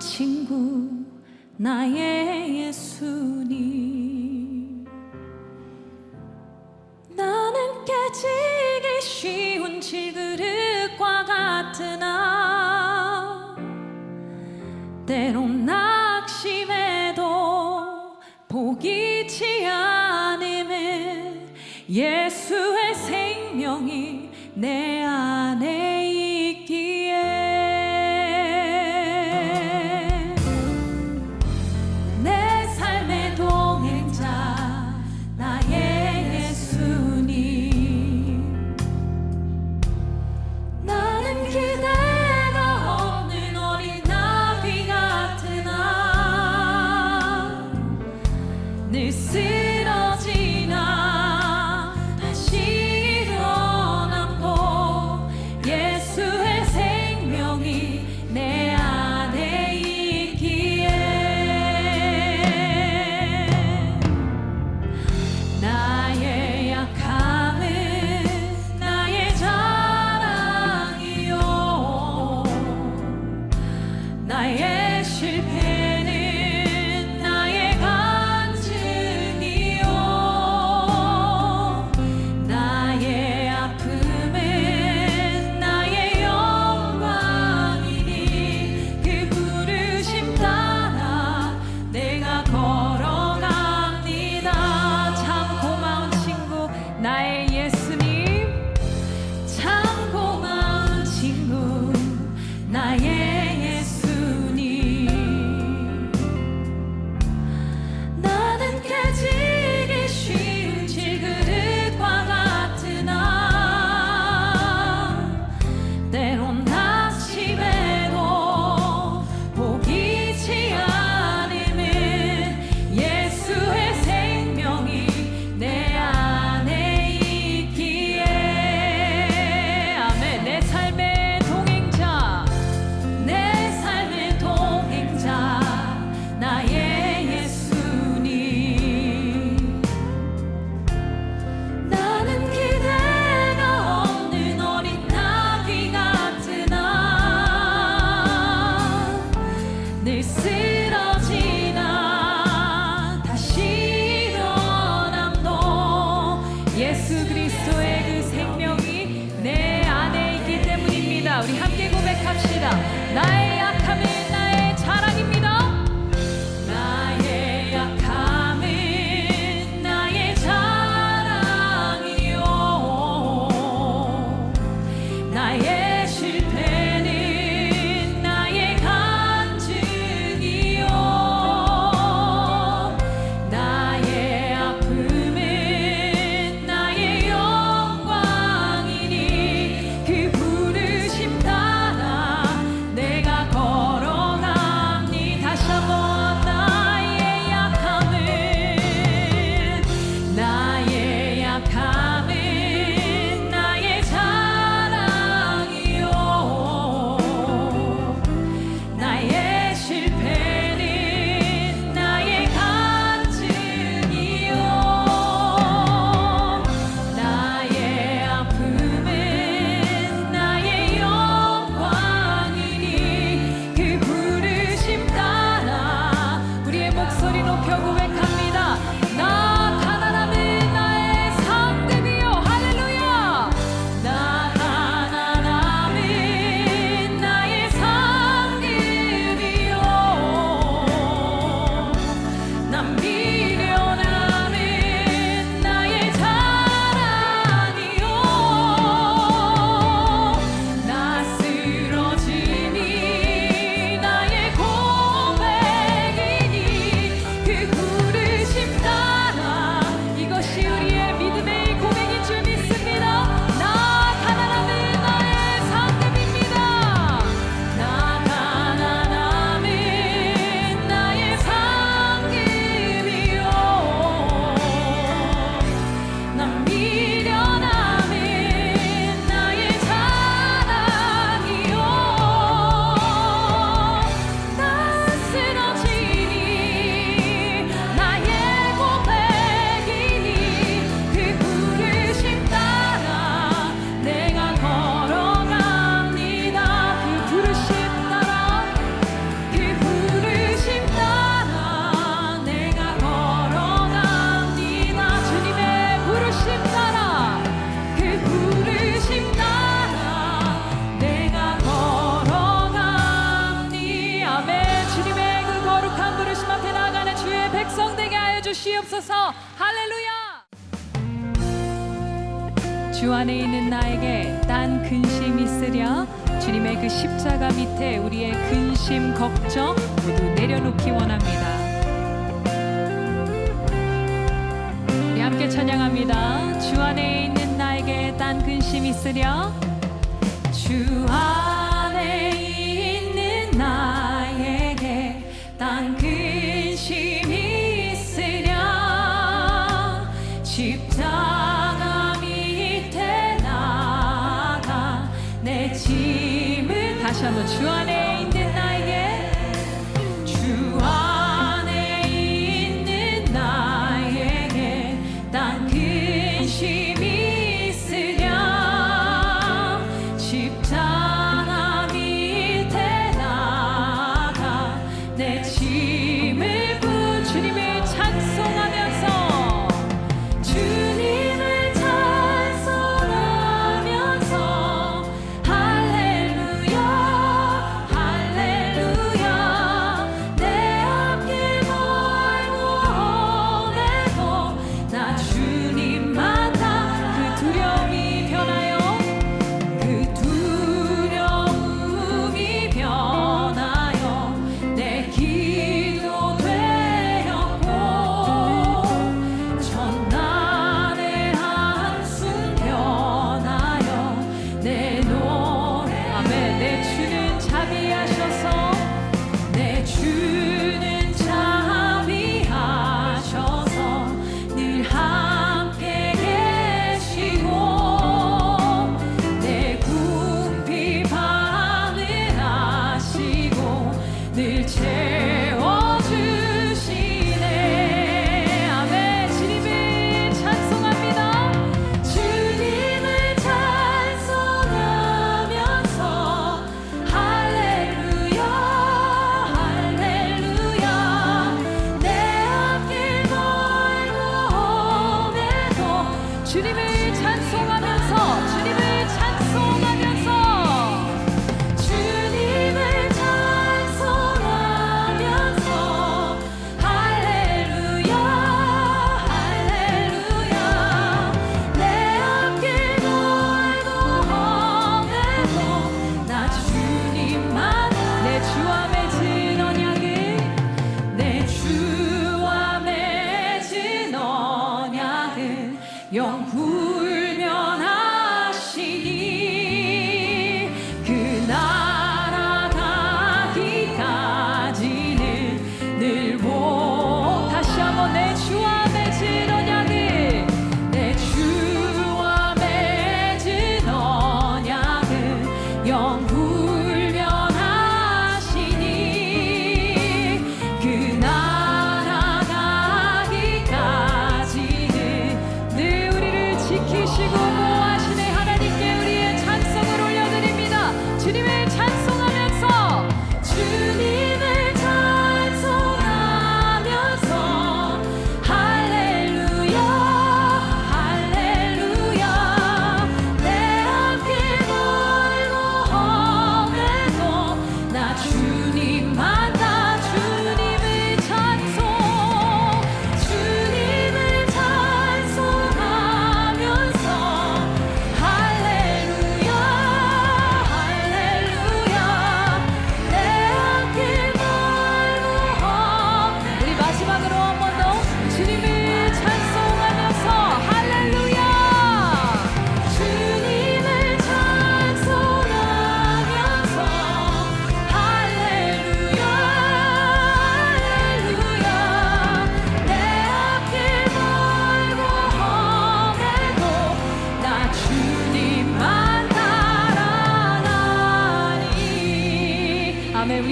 친구 나의 예수님. 나는 깨지기 쉬운 지그릇과 같으나 때론 낙심해도 포기치 않음은 예수의 생명이 내 Bye. 주 안에 있는 나에게 딴 근심 있으랴. 주님의 그 십자가 밑에 우리의 근심 걱정 모두 내려놓기 원합니다. 우리 함께 찬양합니다. 주 안에 있는 나에게 딴 근심 있으랴. 주 안에 있는 나에게 딴 근심 있으랴. 십자 다시 한번 주 안에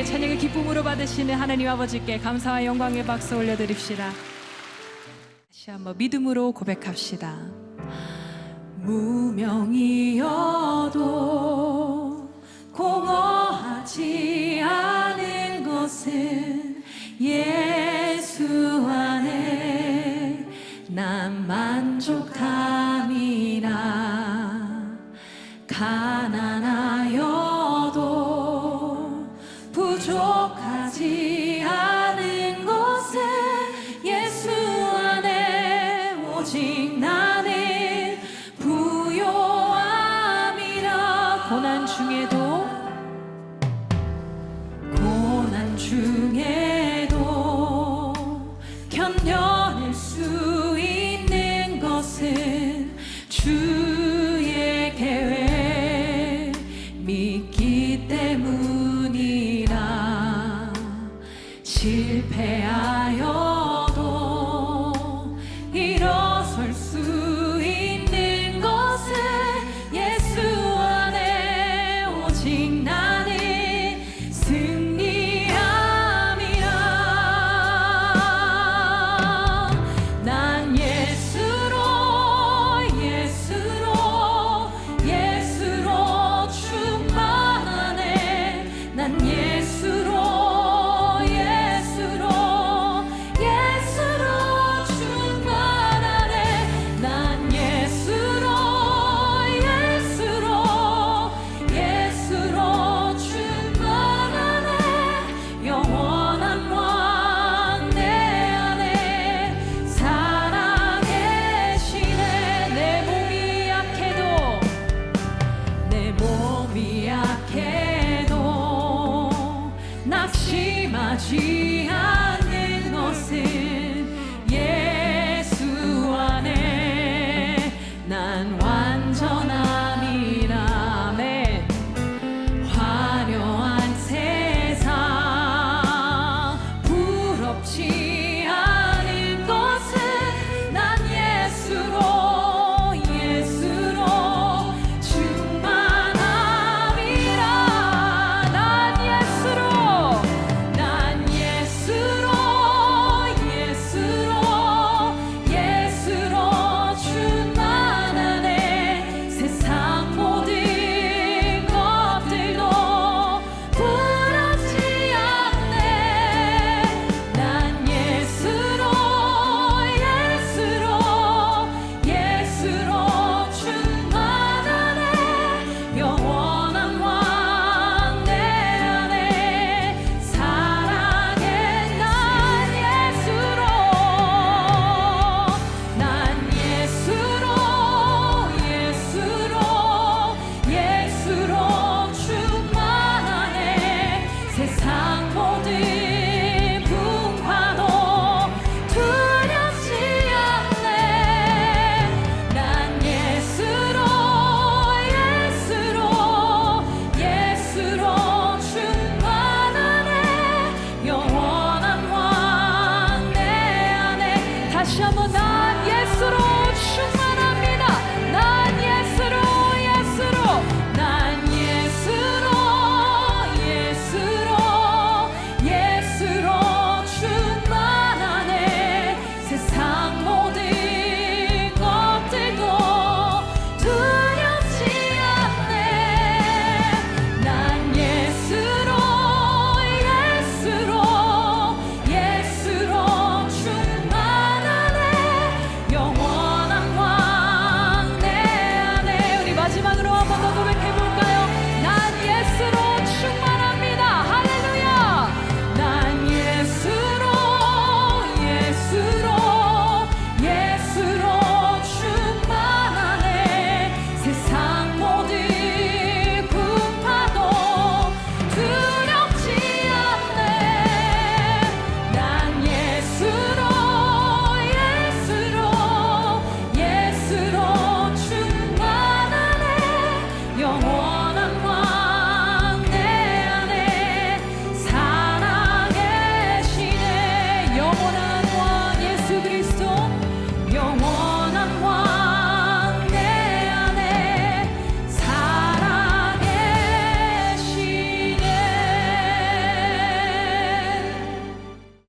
우리의 찬양을 기쁨으로 받으시는 하나님 아버지께 감사와 영광의 박수 올려드립시다. 다시 한번 믿음으로 고백합시다. 무명이어도 공허하지 않은 것은 예수 안에 난 만족함이라 가난하여 견뎌